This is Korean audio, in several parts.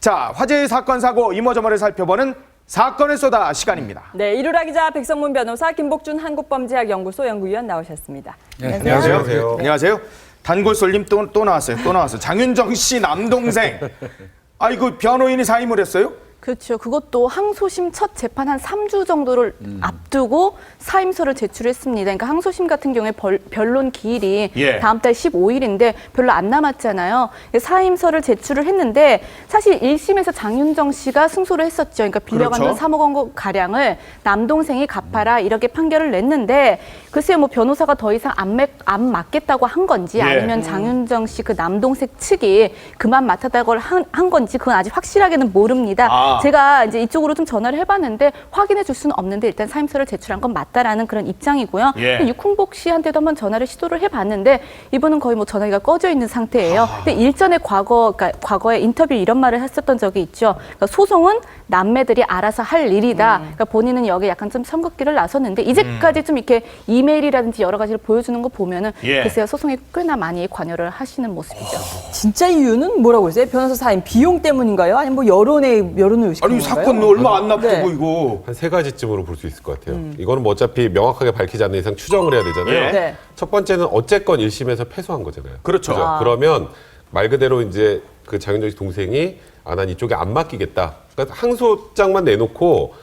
자, 화제의 사건 사고 이모저모를 살펴보는 사건의 쏘다 시간입니다. 네, 이루라 기자, 백성문 변호사, 김복준 한국범죄학연구소 연구위원 나오셨습니다. 네, 안녕하세요. 안녕하세요. 단골 솔님 또, 또 나왔어요. 또 나왔어요. 장윤정 씨 남동생. 아이고 변호인이 사임을 했어요? 그렇죠. 그것도 항소심 첫 재판 한 3주 정도를 앞두고 사임서를 제출했습니다. 그러니까 항소심 같은 경우에 벌- 변론 기일이 예. 다음 달 15일인데 별로 안 남았잖아요. 사임서를 제출을 했는데 사실 1심에서 장윤정 씨가 승소를 했었죠. 그러니까 빌려간 그렇죠. 돈 3억 원 가량을 남동생이 갚아라 이렇게 판결을 냈는데 글쎄요 뭐 변호사가 더 이상 안, 맺- 안 맡겠다고 한 건지 예. 아니면 장윤정 씨 그 남동생 측이 그만 맡았다고 한, 한 건지 그건 아직 확실하게는 모릅니다. 아. 제가 이제 이쪽으로 좀 전화를 해봤는데 확인해 줄 수는 없는데 일단 사임서를 제출한 건 맞다라는 그런 입장이고요. 예. 근데 육흥복 씨한테도 한번 전화를 시도를 해봤는데 이분은 거의 뭐 전화기가 꺼져 있는 상태예요. 아. 근데 일전에 과거 그러니까 과거에 인터뷰 이런 말을 했었던 적이 있죠. 그러니까 소송은 남매들이 알아서 할 일이다. 음. 그러니까 본인은 여기 약간 좀 선긋기를 나섰는데 이제까지 좀 이렇게 이메일이라든지 여러 가지를 보여주는 거 보면은 예. 글쎄요 소송에 꽤나 많이 관여를 하시는 모습이죠. 진짜 이유는 뭐라고 했어요? 변호사 사임 비용 때문인가요? 아니면 뭐 여론의 여론 을 의식한 아니 건가요? 사건 얼마 안 납두고 네. 이거. 한 세 가지쯤으로 볼 수 있을 것 같아요. 이거는 뭐 어차피 명확하게 밝히지 않는 이상 추정을 해야 되잖아요. 예. 네. 첫 번째는 어쨌건 1심에서 패소한 거잖아요. 그렇죠. 그죠? 아. 그러면 말 그대로 이제 그 장윤정 씨 동생이 아, 난 이쪽에 안 맡기겠다. 그러니까 항소장만 내놓고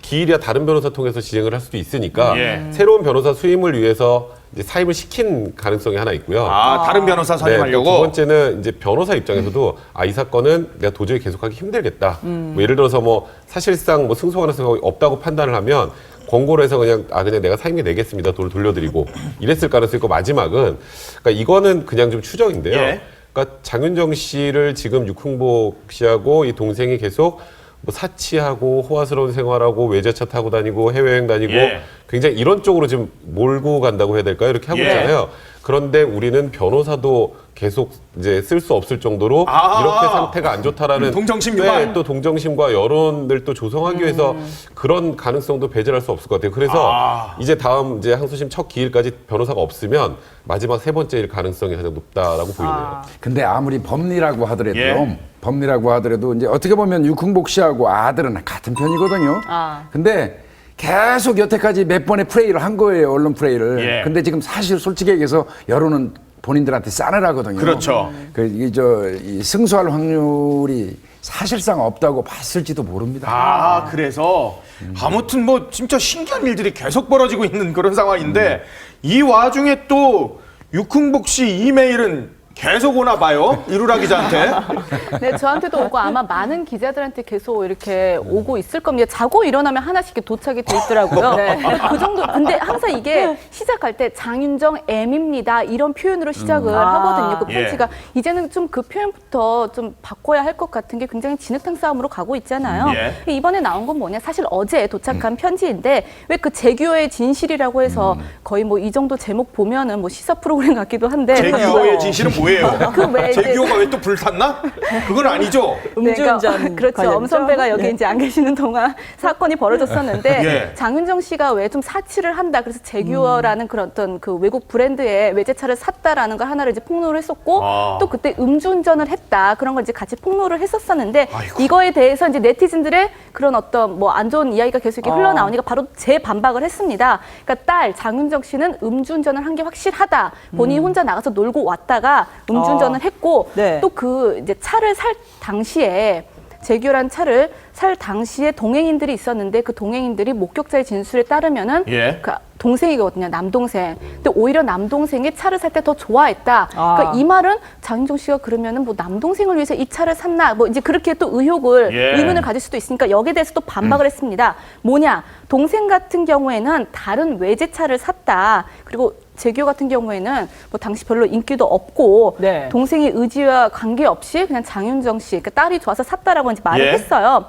기일이야 다른 변호사 통해서 진행을 할 수도 있으니까 예. 새로운 변호사 수임을 위해서 이제 사임을 시킨 가능성이 하나 있고요. 아, 다른 변호사 네, 선임하려고. 두 번째는 이제 변호사 입장에서도 아 이 사건은 내가 도저히 계속하기 힘들겠다. 뭐 예를 들어서 뭐 사실상 뭐 승소 가능성이 없다고 판단을 하면 권고를 해서 그냥 아 그냥 내가 사임이 내겠습니다. 돈을 돌려드리고 이랬을 가능성이 있고 마지막은 그러니까 이거는 그냥 좀 추정인데요. 예. 그러니까 장윤정 씨를 지금 육흥복 씨하고 이 동생이 계속 뭐 사치하고 호화스러운 생활하고 외제차 타고 다니고 해외여행 다니고 예. 굉장히 이런 쪽으로 지금 몰고 간다고 해야 될까요? 이렇게 하고 예. 있잖아요. 그런데 우리는 변호사도 계속 이제 쓸 수 없을 정도로 아. 이렇게 상태가 안 좋다라는 동정심 네, 유발. 또 동정심과 여론을 또 조성하기 위해서 그런 가능성도 배제할 수 없을 것 같아요. 그래서 아. 이제 다음 이제 항소심 첫 기일까지 변호사가 없으면 마지막 세 번째일 가능성이 가장 높다라고 보이네요. 근데 아무리 법리라고 하더라도 예. 법리라고 하더라도 이제 어떻게 보면 육흥복 씨하고 아들은 같은 편이거든요. 아. 근데 계속 여태까지 몇 번의 프레이를 한 거예요 언론 프레이를. 예. 근데 지금 사실 솔직히 얘기해서 여론은 본인들한테 싸늘하거든요. 그렇죠. 그 이게 저이 승소할 확률이 사실상 없다고 봤을지도 모릅니다. 아, 그래서 아무튼 뭐 진짜 신기한 일들이 계속 벌어지고 있는 그런 상황인데 이 와중에 또 육흥복 씨 이메일은 계속 오나 봐요. 이루라 기자한테. 네, 저한테도 오고 아마 많은 기자들한테 계속 이렇게 오고 있을 겁니다. 자고 일어나면 하나씩 이렇게 도착이 돼 있더라고요. 네. 그 정도. 근데 항상 이게 시작할 때 장윤정 M입니다. 이런 표현으로 시작을 아. 하거든요. 그 예. 편지가 이제는 좀 그 표현부터 좀 바꿔야 할 것 같은 게 굉장히 진흙탕 싸움으로 가고 있잖아요. 예. 이번에 나온 건 뭐냐? 사실 어제 도착한 편지인데 왜 그 재규어의 진실이라고 해서 거의 뭐 이 정도 제목 보면은 뭐 시사 프로그램 같기도 한데 제규어의 진실은 뭐예요? 그 외에 이제- 제규어가 왜 또 불탔나? 그건 아니죠. 음주운전 네, 그러니까 그렇죠. 관련이죠? 엄 선배가 여기 네. 이제 안 계시는 동안 사건이 벌어졌었는데 예. 장윤정 씨가 왜 좀 사치를 한다. 그래서 제규어라는 그런 어떤 그 외국 브랜드의 외제차를 샀다라는 걸 하나를 이제 폭로를 했었고 아. 또 그때 음주운전을 했다. 그런 걸 이제 같이 폭로를 했었었는데 아이고. 이거에 대해서 이제 네티즌들의 그런 어떤 뭐 안 좋은 이야기가 계속 이렇게 아. 흘러나오니까 바로 재반박을 했습니다. 그러니까 딸 장윤정 씨는 음주운전을 한 게 확실하다. 본인이 혼자 나가서 놀고 왔다가 음주운전을 아. 했고 네. 또 그 이제 차를 살 당시에 재규란 차를 살 당시에 동행인들이 있었는데 그 동행인들이 목격자의 진술에 따르면은 예. 그 동생이거든요 남동생. 근데 오히려 남동생이 차를 살 때 더 좋아했다. 아. 그러니까 이 말은 장윤정 씨가 그러면은 뭐 남동생을 위해서 이 차를 샀나 뭐 이제 그렇게 또 의혹을 예. 의문을 가질 수도 있으니까 여기에 대해서 또 반박을 했습니다. 뭐냐 동생 같은 경우에는 다른 외제차를 샀다. 그리고 재규 같은 경우에는 뭐 당시 별로 인기도 없고 네. 동생의 의지와 관계없이 그냥 장윤정 씨, 그러니까 딸이 좋아서 샀다라고 이제 말을 예. 했어요.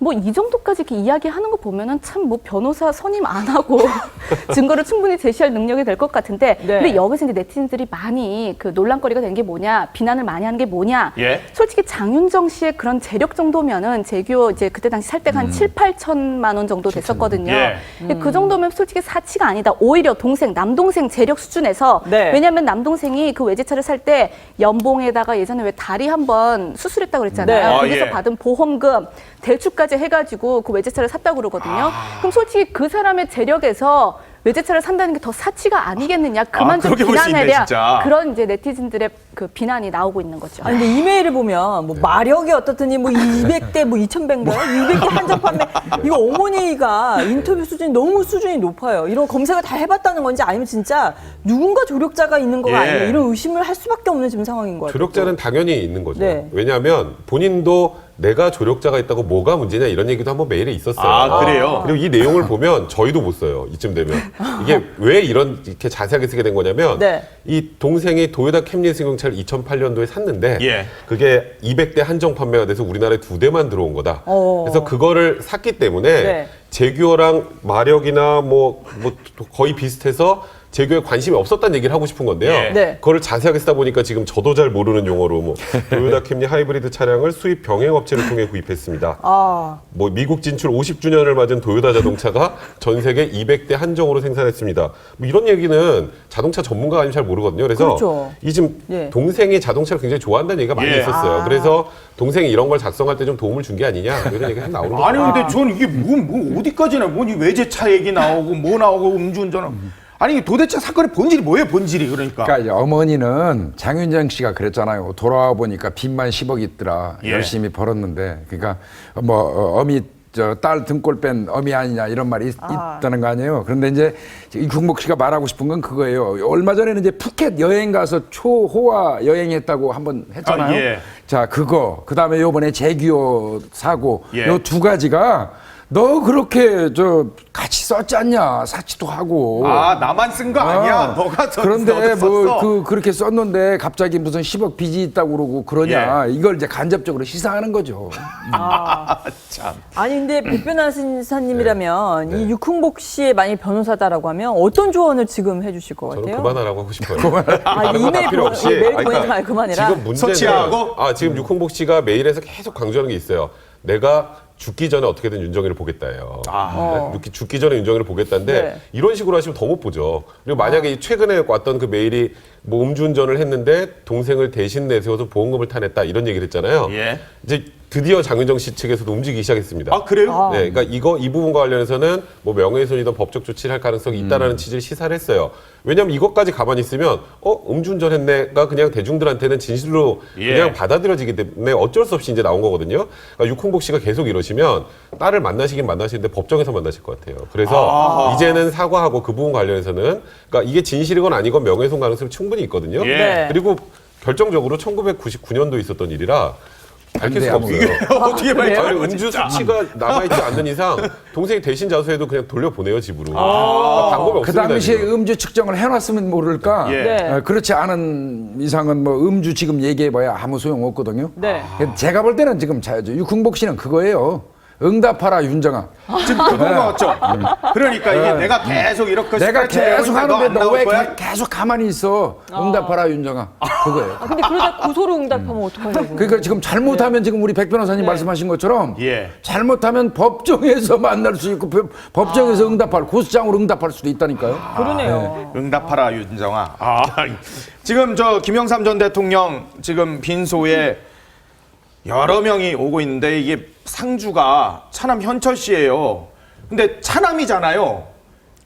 뭐 이 정도까지 이렇게 이야기하는 거 보면은 참 뭐 변호사 선임 안 하고 증거를 충분히 제시할 능력이 될 것 같은데 네. 근데 여기서 이제 네티즌들이 많이 그 논란거리가 된 게 뭐냐 비난을 많이 하는 게 뭐냐 예. 솔직히 장윤정 씨의 그런 재력 정도면은 재규 이제 그때 당시 살 때가 한 7, 8천만 원 정도 됐었거든요. 예. 근데 그 정도면 솔직히 사치가 아니다. 오히려 동생, 남동생 재력 수준에서 네. 왜냐하면 남동생이 그 외제차를 살 때 연봉에다가 예전에 왜 다리 한번 수술했다고 그랬잖아요. 네. 아, 거기서 예. 받은 보험금 대출까지 해가지고 그 외제차를 샀다고 그러거든요. 그럼 솔직히 그 사람의 재력에서 외제차를 산다는 게 더 사치가 아니겠느냐. 그만 아, 좀 그렇게 볼수 있네, 비난해야 진짜. 그런 이제 네티즌들의 그 비난이 나오고 있는 거죠. 아니 근데 이메일을 보면 뭐 마력이 어떻더니 뭐 200대 뭐 2000배인가요? 200대 한정 판매 이거 어머니가 인터뷰 수준이 너무 수준이 높아요. 이런 검색을 다 해봤다는 건지 아니면 진짜 누군가 조력자가 있는 거가 예. 아니냐 이런 의심을 할 수밖에 없는 지금 상황인 것 같아요. 조력자는 당연히 있는 거죠. 네. 왜냐하면 본인도 내가 조력자가 있다고 뭐가 문제냐 이런 얘기도 한번 메일에 있었어요. 아, 그래요? 그리고 이 내용을 보면 저희도 못 써요. 이쯤 되면 이게 왜 이런 이렇게 자세하게 쓰게 된 거냐면 네. 이 동생이 도요타 캠리 승용차 를 2008년도에 샀는데 예. 그게 200대 한정 판매가 돼서 우리나라에 두 대만 들어온 거다. 어. 그래서 그거를 샀기 때문에 네. 제규어랑 마력이나 뭐, 뭐 거의 비슷해서 제규어에 관심이 없었다는 얘기를 하고 싶은 건데요. 예. 네. 그거를 자세하게 쓰다 보니까 지금 저도 잘 모르는 용어로 뭐 도요타 캠리 하이브리드 차량을 수입 병행 업체를 통해 구입했습니다. 아, 뭐 미국 진출 50주년을 맞은 도요타 자동차가 전 세계 200대 한정으로 생산했습니다. 뭐 이런 얘기는 자동차 전문가가 아니면 잘 모르거든요. 그래서 그렇죠. 이 지금 예. 동생이 자동차를 굉장히 좋아한다는 얘기가 많이 예. 있었어요. 아. 그래서 동생이 이런 걸 작성할 때 좀 도움을 준 게 아니냐 이런 얘기가 나오는 거죠. 아니 근데 전 이게 뭐, 뭐 어디까지나 뭐니 외제차 얘기 나오고 뭐 나오고 음주운전 아니 도대체 사건의 본질이 뭐예요 본질이 그러니까 그러니까 이제 어머니는 장윤정 씨가 그랬잖아요. 돌아와 보니까 빚만 10억 있더라. 예. 열심히 벌었는데. 그러니까 뭐 어, 어미 저 딸 등골 뺀 어미 아니냐 이런 말이 있, 있다는 거 아니에요. 그런데 이제 이 국목 씨가 말하고 싶은 건 그거예요. 얼마 전에는 이제 푸켓 여행 가서 초호화 여행했다고 한번 했잖아요. 아, 예. 자 그거 그 다음에 요번에 재규어 사고 예. 요두 가지가 너 그렇게 저 같이 썼지 않냐 사치도 하고 아 나만 쓴 거 아 니야 아, 너가 써- 그런데 뭐. 그 그렇게 썼는데 갑자기 무슨 10억 빚이 있다고 그러고 그러냐 예. 이걸 이제 간접적으로 시사하는 거죠. 참 아니 근데 백변환 신사님이라면 네. 이 육흥복 씨의 만약 변호사다라고 하면 어떤 조언을 지금 해주실 것 저는 같아요? 그만하라고 하고 싶어요. 아, 이메일 다 필요 보- 없이. 메일 아니, 보내지 그러니까 말고 그만해라. 지금 문제는 서치하고? 아 지금 육홍복 씨가 메일에서 계속 강조하는 게 있어요. 내가 죽기 전에 어떻게든 윤정이를 보겠다예요. 아. 죽기, 죽기 전에 윤정이를 보겠다는데 네. 이런 식으로 하시면 더 못 보죠. 그리고 만약에 이 최근에 왔던 그 메일이 뭐 음주운전을 했는데 동생을 대신 내세워서 보험금을 타냈다 이런 얘기를 했잖아요. 예. 이제 드디어 장윤정 씨 측에서도 움직이기 시작했습니다. 아 그래요 네, 그러니까 이거 이 부분과 관련해서는 뭐 명예훼손이든 법적 조치를 할 가능성이 있다라는 음. 취지를 시사를 했어요. 왜냐하면 이것까지 가만히 있으면 어 음주운전했네가 그냥 대중들한테는 진실로 예. 그냥 받아들여지기 때문에 어쩔 수 없이 이제 나온 거거든요. 그러니까 육홍복 씨가 계속 이러시면 딸을 만나시긴 만나시는데 법정에서 만나실 것 같아요. 그래서 아하. 이제는 사과하고 그 부분 관련해서는 그러니까 이게 진실이건 아니건 명예훼손 가능성이 충분히 있거든요. 예. 네. 그리고 결정적으로 1999년도에 있었던 일이라 밝힐 수가. 없어요. 어떻게 아니, 말해요 음주 수치가 남아있지 않는 이상 동생이 대신 자수해도 그냥 돌려보내요 집으로. 그러니까 방법이 그 없습니다. 당시에 지금. 음주 측정을 해놨으면 모를까. 예. 네. 어, 그렇지 않은 이상은 뭐 음주 지금 얘기해봐야 아무 소용 없거든요. 네. 제가 볼 때는 지금 자, 저 육흥복 씨는 그거예요. 응답하라 윤정아. 지금 그건 거 같죠 그러니까 이게 내가 계속 이렇게 네. 내가 계속 하는데 너안 너왜 나올 거야? 계속 가만히 있어? 응답하라 윤정아. 그거예요. 아, 근데 그러다 고소로 응답하면 어떡하냐고. 그러니까 지금 잘못하면 지금 우리 백 변호사님 말씀하신 것처럼 예. 잘못하면 법정에서 만날 수 있고 법- 법정에서 응답할 고소장으로 응답할 수도 있다니까요. 그러네요. 응답하라 윤정아. 아, 지금 저 김영삼 전 대통령 지금 빈소에 여러 명이 오고 있는데 이게 상주가 차남 현철 씨예요. 근데 차남이잖아요.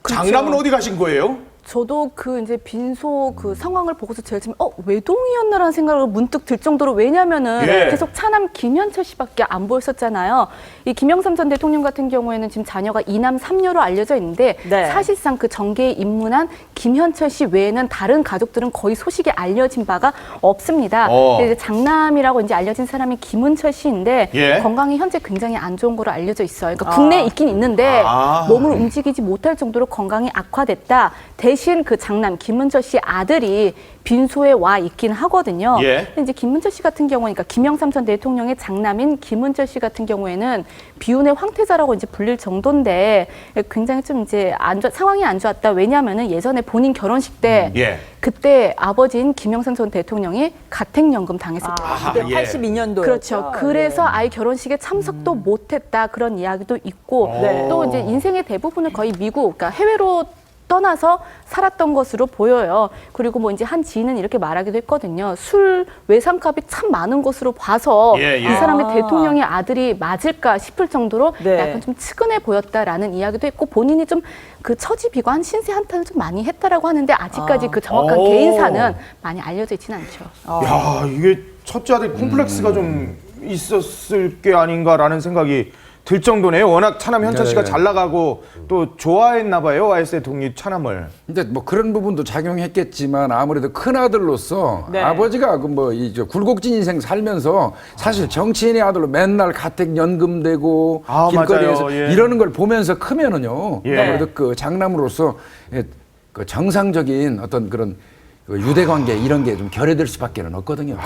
장남은 어디 가신 거예요? 저도 그 이제 빈소 그 상황을 보고서 제일 처음에 어 외동이었나라는 생각을 문득 들 정도로 왜냐면은 예. 계속 차남 김현철 씨밖에 안 보였었잖아요. 이 김영삼 전 대통령 같은 경우에는 지금 자녀가 이남 삼녀로 알려져 있는데 네. 사실상 그 정계에 입문한 김현철 씨 외에는 다른 가족들은 거의 소식이 알려진 바가 없습니다. 어. 근데 이제 장남이라고 이제 알려진 사람이 김은철 씨인데 예. 건강이 현재 굉장히 안 좋은 걸로 알려져 있어요. 그러니까 국내에 있긴 있는데 아. 몸을 움직이지 못할 정도로 건강이 악화됐다. 대신 그 장남 김은철 씨 아들이 빈소에 와 있긴 하거든요. 예. 근데 이제 김문철 씨 같은 경우는 그러니까 김영삼 전 대통령의 장남인 김문철 씨 같은 경우에는 비운의 황태자라고 이제 불릴 정도인데 굉장히 좀 이제 안 좋, 상황이 안 좋았다. 왜냐하면은 예전에 본인 결혼식 때 예. 그때 아버지인 김영삼 전 대통령이 가택연금 당했었거든요. 아하, 그때 예. 82년도 그렇죠. 그래서 아이 결혼식에 참석도 못했다 그런 이야기도 있고 네. 또 이제 인생의 대부분을 거의 미국, 그러니까 해외로 떠나서 살았던 것으로 보여요. 그리고 뭐 이제 한 지인은 이렇게 말하기도 했거든요. 술 외상값이 참 많은 것으로 봐서 예, 예. 이 사람의 아. 대통령의 아들이 맞을까 싶을 정도로 네. 약간 좀 측은해 보였다라는 이야기도 했고 본인이 좀 그 처지 비관 신세 한탄을 좀 많이 했다라고 하는데 아직까지 그 정확한 오. 개인사는 많이 알려져 있지는 않죠. 야 이게 첫째 아들 콤플렉스가 좀 있었을 게 아닌가라는 생각이 들 정도네요. 워낙 차남 현철 씨가 네. 잘 나가고 또 좋아했나 봐요. YS의 독립 차남을. 근데 뭐 그런 부분도 작용했겠지만 아무래도 큰 아들로서 네. 아버지가 그뭐이저 굴곡진 인생 살면서 사실 정치인의 아들로 맨날 가택 연금 되고 아, 길거리에서 맞아요. 예. 이러는 걸 보면서 크면은요 예. 아무래도 그 장남으로서 예, 그 정상적인 어떤 그런 그 유대 관계 이런 게 좀 결여될 수밖에는 없거든요.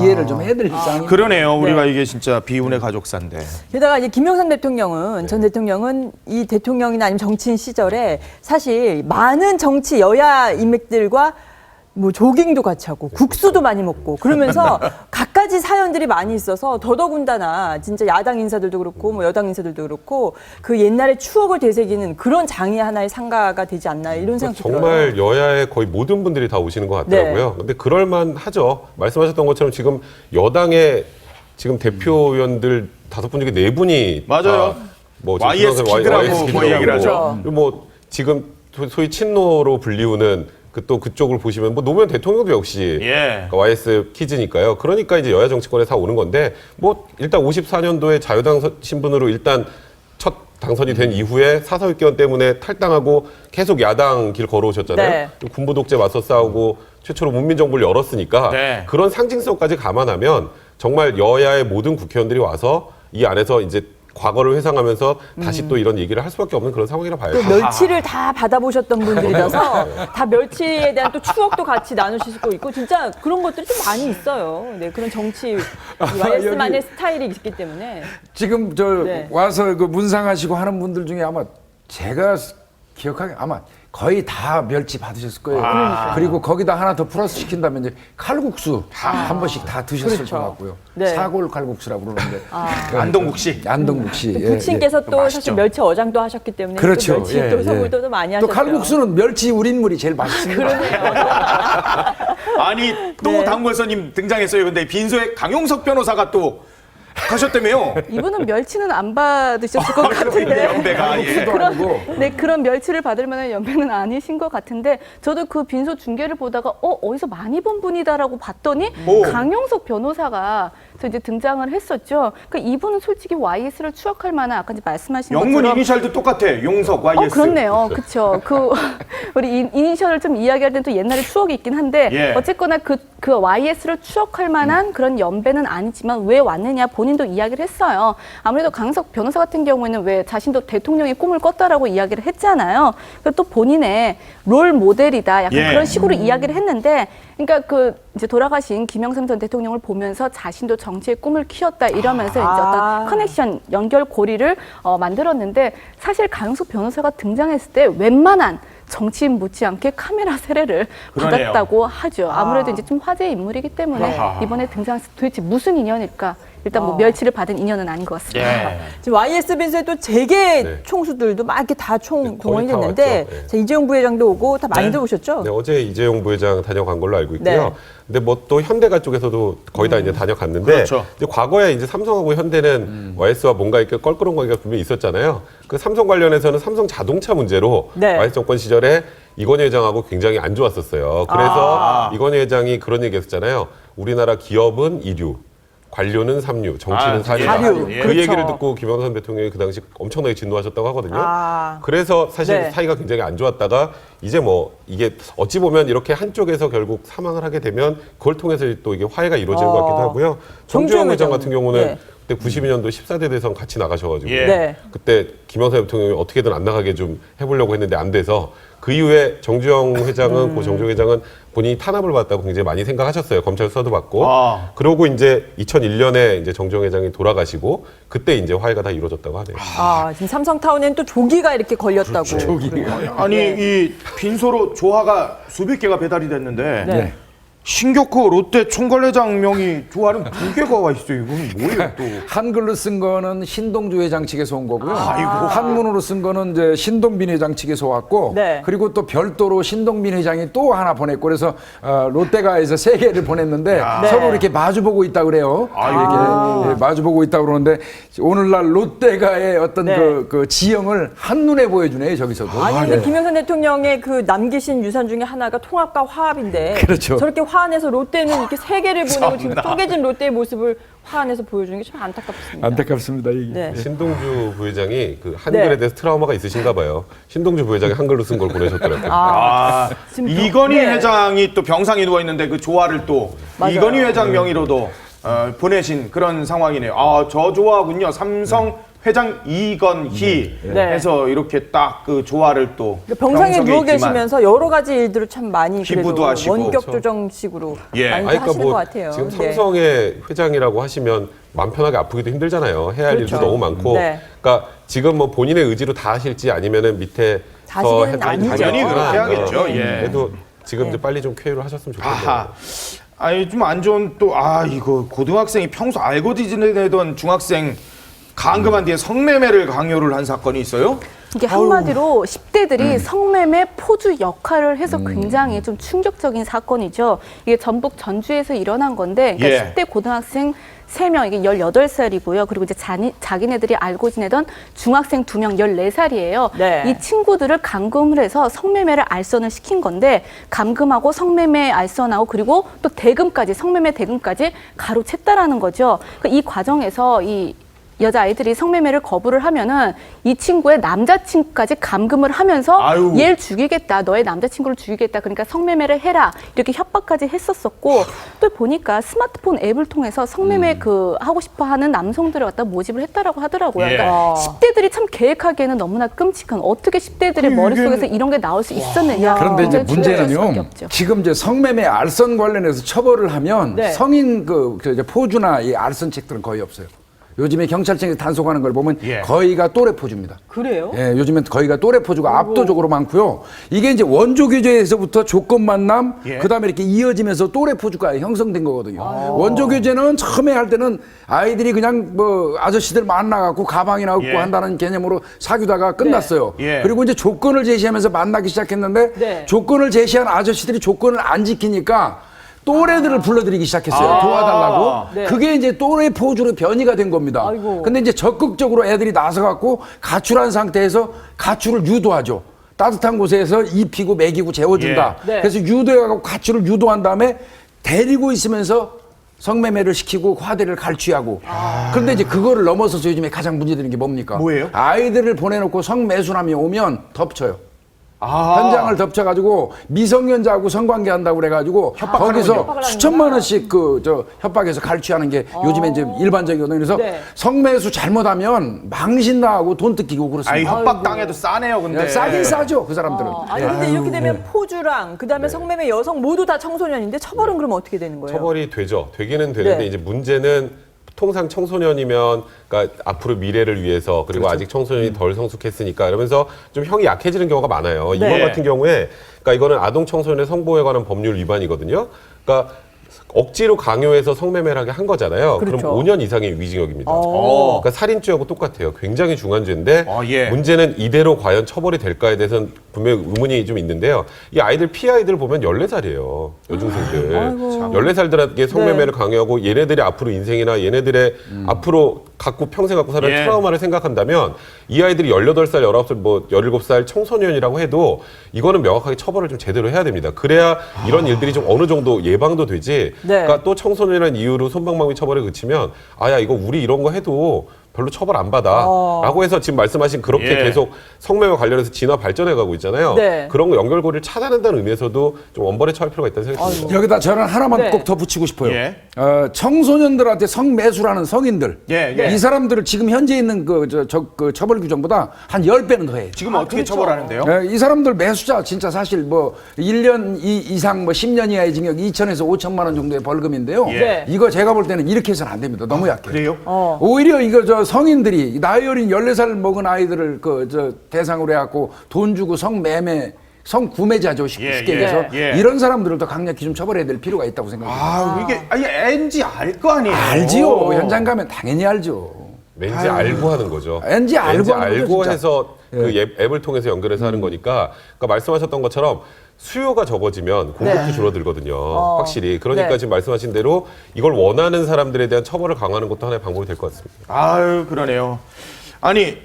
이해를 좀 해드릴 상황이. 그러네요. 우리가 이게 진짜 비운의 가족사인데. 게다가 이제 김영삼 대통령은 전 대통령은 이 대통령이나 아니면 정치인 시절에 사실 많은 정치 여야 인맥들과 뭐 조깅도 같이 하고 국수도 많이 먹고 그러면서 갖가지 사연들이 많이 있어서 더더군다나 진짜 야당 인사들도 그렇고 뭐 여당 인사들도 그렇고 그 옛날의 추억을 되새기는 그런 장이 하나의 상가가 되지 않나 이런 생각이 들어요. 정말 여야의 거의 모든 분들이 다 오시는 것 같더라고요. 네. 근데 그럴 만 하죠. 말씀하셨던 것처럼 지금 여당의 지금 대표 의원들 다섯 분 중에 네 분이 맞아요. 다뭐 YS 키드라고 YS 뭐 얘기를 하죠. 그리고 뭐 지금 소- 소위 친노로 불리우는 그 또 그쪽을 보시면 뭐 노무현 대통령도 역시 예. 그러니까 YS 키즈니까요. 그러니까 이제 여야 정치권에 다 오는 건데 뭐 일단 54년도에 자유당 서- 신분으로 일단 첫 당선이 된 이후에 사사회견 때문에 탈당하고 계속 야당 길 걸어오셨잖아요. 네. 군부 독재 맞서 싸우고 최초로 문민 정부를 열었으니까 네. 그런 상징성까지 감안하면 정말 여야의 모든 국회의원들이 와서 이 안에서 이제 과거를 회상하면서 다시 또 이런 얘기를 할 수밖에 없는 그런 상황이라 봐요. 또 멸치를 다 받아보셨던 분들이라서 다 멸치에 대한 또 추억도 같이 나누실 수 있고 진짜 그런 것들이 좀 많이 있어요. 네, 그런 정치 YS만의 스타일이 있기 때문에 지금 저 네. 와서 그 문상하시고 하는 분들 중에 아마 제가 기억하기 아마 거의 다 멸치 받으셨을 거예요. 그리고 거기다 하나 더 플러스 시킨다면 이제 칼국수 한 번씩 다 드셨을 그렇죠. 것 같고요. 네. 사골 칼국수라고 그러는데 그 안동국 씨. 안동국 씨. 예, 부친께서 예. 또 맛있죠. 사실 멸치 어장도 하셨기 때문에 그렇죠. 또 멸치 예, 또 예. 선물도 또 많이 또 하셨어요. 칼국수는 멸치 우린물이 제일 맛있습니다. 아니 또 네. 당권서님 등장했어요. 근데 빈소에 강용석 변호사가 또 가셨다며요. 이분은 멸치는 안 받으셨을 것 같은데. 연배가 예. 아니고 네, 그런 멸치를 받을 만한 연배는 아니신 것 같은데 저도 그 빈소 중계를 보다가 어 어디서 많이 본 분이다라고 봤더니 오. 강용석 변호사가 저 이제 등장을 했었죠. 그 이분은 솔직히 YS를 추억할 만한 아까 이제 말씀하신 영문 것처럼 이니셜도 똑같아. 용석 YS. 어 그렇네요, 그렇죠. 그 우리 이- 이니셜을 좀 이야기할 때는 또 옛날에 추억이 있긴 한데 예. 어쨌거나 그 그 YS를 추억할 만한 그런 연배는 아니지만 왜 왔느냐 본 인도 이야기를 했어요. 아무래도 강석 변호사 같은 경우에는 왜 자신도 대통령의 꿈을 꿨다라고 이야기를 했잖아요. 그리고 또 본인의 롤 모델이다, 약간 예. 그런 식으로 이야기를 했는데, 그러니까 그 이제 돌아가신 김영삼 전 대통령을 보면서 자신도 정치의 꿈을 키웠다 이러면서 이제 어떤 아. 커넥션 연결 고리를 어, 만들었는데 사실 강석 변호사가 등장했을 때 웬만한 정치인 못지않게 카메라 세례를 그러네요. 받았다고 하죠. 아무래도 이제 좀 화제의 인물이기 때문에 아하. 이번에 등장해서 도대체 무슨 인연일까? 일단 뭐 어. 멸치를 받은 인연은 아닌 것 같습니다. 예. 지금 YS 빈소에 또 재계 네. 총수들도 막 이렇게 다총 네, 동원이 다 됐는데 왔죠. 네. 자, 이재용 부회장도 오고 다 많이들 오셨죠? 네, 어제 이재용 부회장 다녀간 걸로 알고 있고요. 네. 근데 뭐 또 현대가 쪽에서도 거의 다 이제 다녀갔는데 그렇죠. 이제 과거에 이제 삼성하고 현대는 YS와 뭔가 이렇게 껄끄러운 관계가 분명히 있었잖아요. 그 삼성 관련해서는 삼성 자동차 문제로 네. YS 정권 시절에 이건희 회장하고 굉장히 안 좋았었어요. 그래서 아. 이건희 회장이 그런 얘기 했었잖아요. 우리나라 기업은 이류, 관료는 삼류, 정치는 아, 사류. 사류. 그 그렇죠. 얘기를 듣고 김영삼 대통령이 그 당시 엄청나게 진노하셨다고 하거든요. 아. 그래서 사실 네. 사이가 굉장히 안 좋았다가 이제 뭐 이게 어찌 보면 이렇게 한쪽에서 결국 사망을 하게 되면 그걸 통해서 또 이게 화해가 이루어지는 것 같기도 어. 하고요. 정주영 회장 같은 경우는 네. 그때 92년도 14대 대선 같이 나가셔가지고 예. 네. 그때 김영삼 대통령이 어떻게든 안 나가게 좀 해보려고 했는데 안 돼서 그 이후에 정주영 회장은 고 정주영 회장은 본인이 탄압을 받았다고 굉장히 많이 생각하셨어요. 검찰 수사도 받고. 아. 그러고 이제 2001년에 이제 정주영 회장이 돌아가시고 그때 이제 화해가 다 이루어졌다고 하네요. 아, 지금 삼성타운에는 또 조기가 이렇게 걸렸다고. 아니 네. 이 빈소로 조화가 수백 개가 배달이 됐는데 네. 신격호 롯데 총괄회장 명의 조화는 두 개가 와 있어요. 이건 뭐예요 또? 한글로 쓴 거는 신동주 회장 측에서 온 거고요. 아이고. 한문으로 쓴 거는 이제 신동빈 회장 측에서 왔고, 네. 그리고 또 별도로 신동빈 회장이 또 하나 보냈고, 그래서 어, 롯데가에서 세 개를 보냈는데 네. 서로 이렇게 마주보고 있다 그래요. 이렇게 예, 마주보고 있다 그러는데 오늘날 롯데가의 어떤 네. 그, 그 지형을 한 눈에 보여주네요 저기서도. 아니 근데 네. 김영삼 대통령의 그 남기신 유산 중에 하나가 통합과 화합인데 그렇죠. 저렇게 화 안에서 롯데는 이렇게 세 개를 보내고 지금 쪼개진 롯데의 모습을 화안에서 보여주는 게좀 안타깝습니다. 안타깝습니다 이게. 네. 신동주 부회장이 그 한글에 네. 대해서 트라우마가 있으신가 봐요. 신동주 부회장이 한글로 쓴 걸 보내셨더라고요. 아, 지금 이건희 네. 회장이 또 병상에 누워 있는데 그 조화를 또 맞아요. 이건희 회장 명의로도 어, 보내신 그런 상황이네요. 아, 저 조화군요. 삼성 회장 이건희 네. 해서 이렇게 딱 그 조화를 또 병상에 누워 있지만 계시면서 여러 가지 일들을 참 많이 그래도 기부도 하시고. 원격 그렇죠. 조정식으로 예. 많이 아니, 하시는 것 같아요. 지금 네. 삼성의 회장이라고 하시면 마음 편하게 아프기도 힘들잖아요. 해야 할 그렇죠. 일도 너무 많고. 네. 그러니까 지금 뭐 본인의 의지로 다 하실지 아니면은 밑에 아니죠. 당연히 그렇게 해야겠죠. 예. 그래도 지금 이제 빨리 좀 쾌유를 하셨으면 좋겠네요. 아하. 아니 좀 안 좋은 또 아 이거 고등학생이 평소 알고 지내던 중학생 감금한 뒤에 성매매를 강요를 한 사건이 있어요? 이게 한마디로 10대들이 음. 성매매 포주 역할을 해서 굉장히 좀 충격적인 사건이죠. 이게 전북 전주에서 일어난 건데 그러니까 예. 10대 고등학생 3명 이게 18살이고요. 그리고 이제 자니, 자기네들이 알고 지내던 중학생 2명 14살이에요. 네. 이 친구들을 감금을 해서 성매매를 알선을 시킨 건데 감금하고 성매매 알선하고 그리고 또 대금까지 성매매 대금까지 가로챘다라는 거죠. 그러니까 이 과정에서 이 여자 아이들이 성매매를 거부를 하면은 이 친구의 남자친구까지 감금을 하면서 아유. 얘를 죽이겠다. 너의 남자친구를 죽이겠다. 그러니까 성매매를 해라. 이렇게 협박까지 했었었고 또 보니까 스마트폰 앱을 통해서 성매매 음. 그 하고 싶어 하는 남성들을 갖다 모집을 했다라고 하더라고요. 예. 그러니까 아. 10대들이 참 계획하기에는 너무나 끔찍한 어떻게 10대들의 머릿속에서 이런 게 나올 수 있었느냐. 그런데 이제 굉장히 충격적일 수밖에 문제는요. 없죠. 지금 이제 성매매 알선 관련해서 처벌을 하면 네. 성인 그, 그 이제 포주나 이 알선 책들은 거의 없어요. 요즘에 경찰청에서 단속하는 걸 보면 예. 거의가 또래 포주입니다. 그래요? 예, 요즘엔 거의가 또래 포주가 압도적으로 많고요. 이게 이제 원조 규제에서부터 조건 만남, 예. 그다음에 이렇게 이어지면서 또래 포주가 형성된 거거든요. 원조 규제는 처음에 할 때는 아이들이 그냥 뭐 아저씨들 만나갖고 가방이나 얻고 예. 한다는 개념으로 사귀다가 끝났어요. 예. 그리고 이제 조건을 제시하면서 만나기 시작했는데 네. 조건을 제시한 아저씨들이 조건을 안 지키니까 또래들을 불러들이기 시작했어요. 아. 도와달라고. 네. 그게 이제 또래 포주로 변이가 된 겁니다. 아이고. 근데 이제 적극적으로 애들이 나서갖고 가출한 상태에서 가출을 유도하죠. 따뜻한 곳에서 입히고 먹이고 재워준다. 예. 네. 그래서 유도해가고 가출을 유도한 다음에 데리고 있으면서 성매매를 시키고 화대를 갈취하고. 그런데 이제 그거를 넘어서서 요즘에 가장 문제되는 게 뭡니까? 뭐예요? 아이들을 보내놓고 성매수남이 오면 덮쳐요. 아. 현장을 덮쳐가지고 미성년자하고 성관계 한다고 그래가지고. 거기서 수천만 원씩 그 저 협박해서 갈취하는 게 요즘에 이제 일반적이거든요. 그래서 네. 성매수 잘못하면 망신 나하고 돈 뜯기고 아이 그렇습니다. 협박 당해도 싸네요, 근데. 예, 싸긴 싸죠 그 사람들은. 어, 아니 근데 이렇게 되면 포주랑 그다음에 성매매 여성 모두 다 청소년인데 처벌은 그럼 어떻게 되는 거예요? 처벌이 되죠. 되기는 되는데 네. 이제 문제는 통상 청소년이면 그러니까 앞으로 미래를 위해서 그리고 그렇죠. 아직 청소년이 덜 성숙했으니까 이러면서 좀 형이 약해지는 경우가 많아요. 네. 이번 같은 경우에 그러니까 이거는 아동 청소년의 성보호에 관한 법률 위반이거든요. 그러니까 억지로 강요해서 성매매를 하게 한 거잖아요. 그 그렇죠. 럼 5년 이상의 위징역입니다. 어. 그러니까 살인죄하고 똑같아요. 굉장히 중한 죄인데 어, 예. 문제는 이대로 과연 처벌이 될까에 대해서는 분명히 의문이 좀 있는데요. 이 아이들 피해 아이들 보면 14살이에요. 여중생들. 14살들에게 성매매를 네. 강요하고 얘네들이 앞으로 인생이나 얘네들의 앞으로 갖고 평생 갖고 살아갈 예. 트라우마를 생각한다면 이 아이들이 18살, 19살, 뭐 17살 청소년이라고 해도 이거는 명확하게 처벌을 좀 제대로 해야 됩니다. 그래야 이런 일들이 좀 어느 정도 예방도 되지. 네. 그러니까 또 청소년이라는 이유로 손방망이 처벌에 그치면 아야 이거 우리 이런 거 해도 별로 처벌 안 받아. 어. 라고 해서 지금 말씀하신 그렇게 예. 계속 성매매 관련해서 진화 발전해 가고 있잖아요. 네. 그런 거 연결고리를 차단한다는 의미에서도 좀 원벌에 처할 필요가 있다는 생각이 듭니다. 여기다 저는 하나만 네. 꼭 더 붙이고 싶어요. 예. 어, 청소년들한테 성매수라는 성인들 예, 예. 이 사람들을 지금 현재 있는 그, 저, 저, 그 처벌 규정보다 한 10배는 더 해요. 지금 어떻게 처벌하는데요? 예, 이 사람들 매수자 진짜 사실 뭐 1년 이, 이상 뭐 10년 이하의 징역 2천에서 5천만 원 정도의 벌금인데요. 예. 이거 제가 볼 때는 이렇게 해서는 안 됩니다. 너무 약해요. 그래요? 어. 오히려 이거 저 성인들이 나이 어린 14살 먹은 아이들을 그 저 대상으로 해갖고 돈 주고 성매매 성구매자죠 쉽게 예, 쉽게 예, 얘기해서 예. 이런 사람들을 더 강력히 좀 처벌해야 될 필요가 있다고 생각합니다. 아, 이게 아니 NG 알거 아니에요. 알지요. 현장 가면 당연히 알죠. 왠지 알고 하는 거죠. 왠지 알고 왠지 하는 거죠, 알고 진짜. 해서 그 앱, 앱을 통해서 연결해서 하는 거니까 그러니까 말씀하셨던 것처럼 수요가 적어지면 공급도 줄어들거든요. 확실히. 그러니까 네. 지금 말씀하신 대로 이걸 원하는 사람들에 대한 처벌을 강화하는 것도 하나의 방법이 될 것 같습니다. 아유, 그러네요. 아니,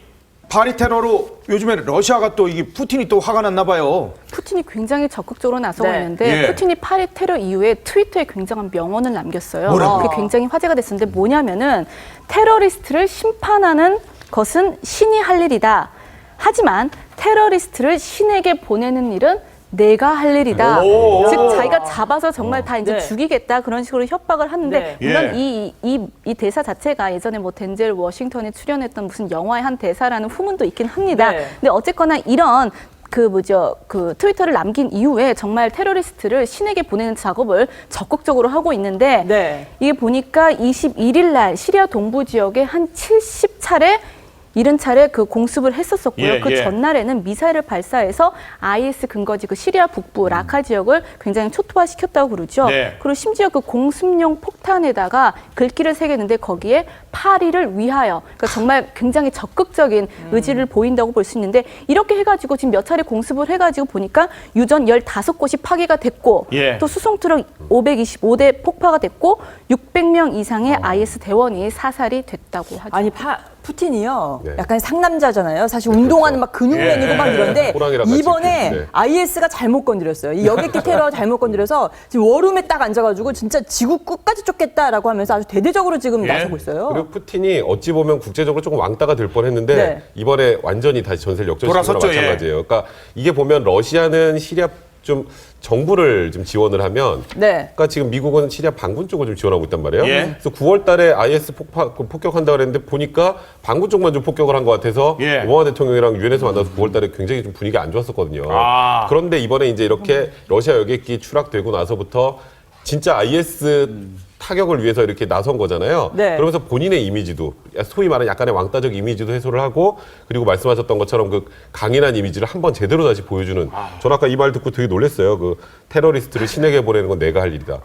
파리 테러로 요즘에 러시아가 또 이게 푸틴이 또 화가 났나 봐요. 푸틴이 굉장히 적극적으로 나서고 네. 있는데 예. 푸틴이 파리 테러 이후에 트위터에 굉장한 명언을 남겼어요. 뭐라고요? 그게 굉장히 화제가 됐었는데 뭐냐면은 테러리스트를 심판하는 것은 신이 할 일이다. 하지만 테러리스트를 신에게 보내는 일은 내가 할 일이다. 오. 즉 자기가 잡아서 정말 다 이제 네. 죽이겠다 그런 식으로 협박을 하는데 네. 물론 예. 이, 이, 이 대사 자체가 예전에 뭐 덴젤 워싱턴에 출연했던 무슨 영화의 한 대사라는 후문도 있긴 합니다. 네. 근데 어쨌거나 이런 그 뭐죠 그 트위터를 남긴 이후에 정말 테러리스트를 신에게 보내는 작업을 적극적으로 하고 있는데 네. 이게 보니까 21일 날 시리아 동부 지역에 한 70차례 이른 차례 그 공습을 했었었고요. 예, 그 예. 전날에는 미사일을 발사해서 IS 근거지 그 시리아 북부 라카 지역을 굉장히 초토화시켰다고 그러죠. 네. 그리고 심지어 그 공습용 폭탄에다가 글귀를 새겼는데 거기에 파리를 위하여 그러니까 정말 굉장히 적극적인 음. 의지를 보인다고 볼 수 있는데 이렇게 해가지고 지금 몇 차례 공습을 해가지고 보니까 유전 15곳이 파괴가 됐고 예. 또 수송 트럭 525대 폭파가 됐고 600명 이상의 어. IS 대원이 사살이 됐다고 하죠. 아니 파, 푸틴이요. 네. 약간 상남자잖아요. 사실 운동하는 막 근육맨이고 예. 막 이런데 호랑이랑 같이 이번에 이렇게, 네. IS가 잘못 건드렸어요. 이 여객기 테러 잘못 건드려서 지금 워룸에 딱 앉아가지고 진짜 지구 끝까지 쫓겠다라고 하면서 아주 대대적으로 지금 예. 나서고 있어요. 그리고 푸틴이 어찌 보면 국제적으로 조금 왕따가 될 뻔했는데 네. 이번에 완전히 다시 전세를 역전시킨 거랑 돌아섰죠, 예. 마찬가지예요. 그러니까 이게 보면 러시아는 시리아 좀 정부를 좀 지원을 하면 네. 그러니까 지금 미국은 시리아 반군 쪽을 좀 지원하고 있단 말이에요. 예. 그래서 9월 달에 IS 폭파, 그 폭격한다 그랬는데 보니까 반군 쪽만 좀 폭격을 한 것 같아서 예. 오바마 대통령이랑 유엔에서 만나서 9월 달에 굉장히 좀 분위기가 안 좋았었거든요. 아. 그런데 이번에 이제 이렇게 러시아 여객기 추락되고 나서부터 진짜 IS 타격을 위해서 이렇게 나선 거잖아요. 네. 그러면서 본인의 이미지도 소위 말하는 약간의 왕따적 이미지도 해소를 하고 그리고 말씀하셨던 것처럼 그 강인한 이미지를 한번 제대로 다시 보여주는. 저는 아까 이 말 듣고 되게 놀랐어요. 그 테러리스트를 신에게 보내는 건 내가 할 일이다.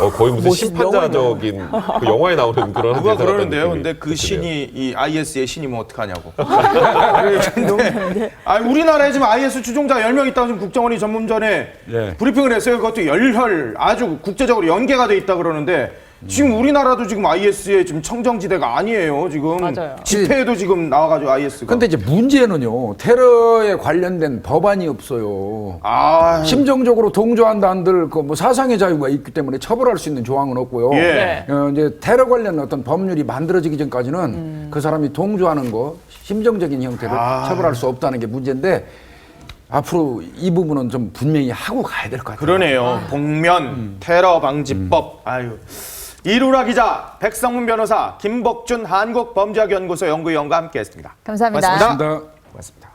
어, 거의 무슨 멋있- 심판자적인 그 영화에 나오는 그런 누가 대사 그러는데요. 느낌이 근데 그 드네요. 신이 이 IS의 신이면 어떡하냐고. 근데 아 우리나라에 지금 IS 추종자 10명 있다고 지금 국정원이 전문 전에 예. 브리핑을 했어요. 그것도 열혈 아주 국제적으로 연계가 돼 있다 그러는데 지금 우리나라도 지금 IS의 지금 청정지대가 아니에요. 지금 맞아요. 집회에도 지금 나와가지고 IS가. 근데 이제 문제는요 테러에 관련된 법안이 없어요. 아 심정적으로 동조한다 한들 그뭐 사상의 자유가 있기 때문에 처벌할 수 있는 조항은 없고요. 예. 어, 이제 테러 관련 어떤 법률이 만들어지기 전까지는 그 사람이 동조하는 거 심정적인 형태를 아. 처벌할 수 없다는 게 문제인데 앞으로 이 부분은 좀 분명히 하고 가야 될 것 같아요. 그러네요. 복면 테러 방지법. 아유. 이루라 기자, 백성문 변호사, 김복준 한국범죄학연구소 연구위원과 함께했습니다. 감사합니다. 고맙습니다. 고맙습니다. 고맙습니다.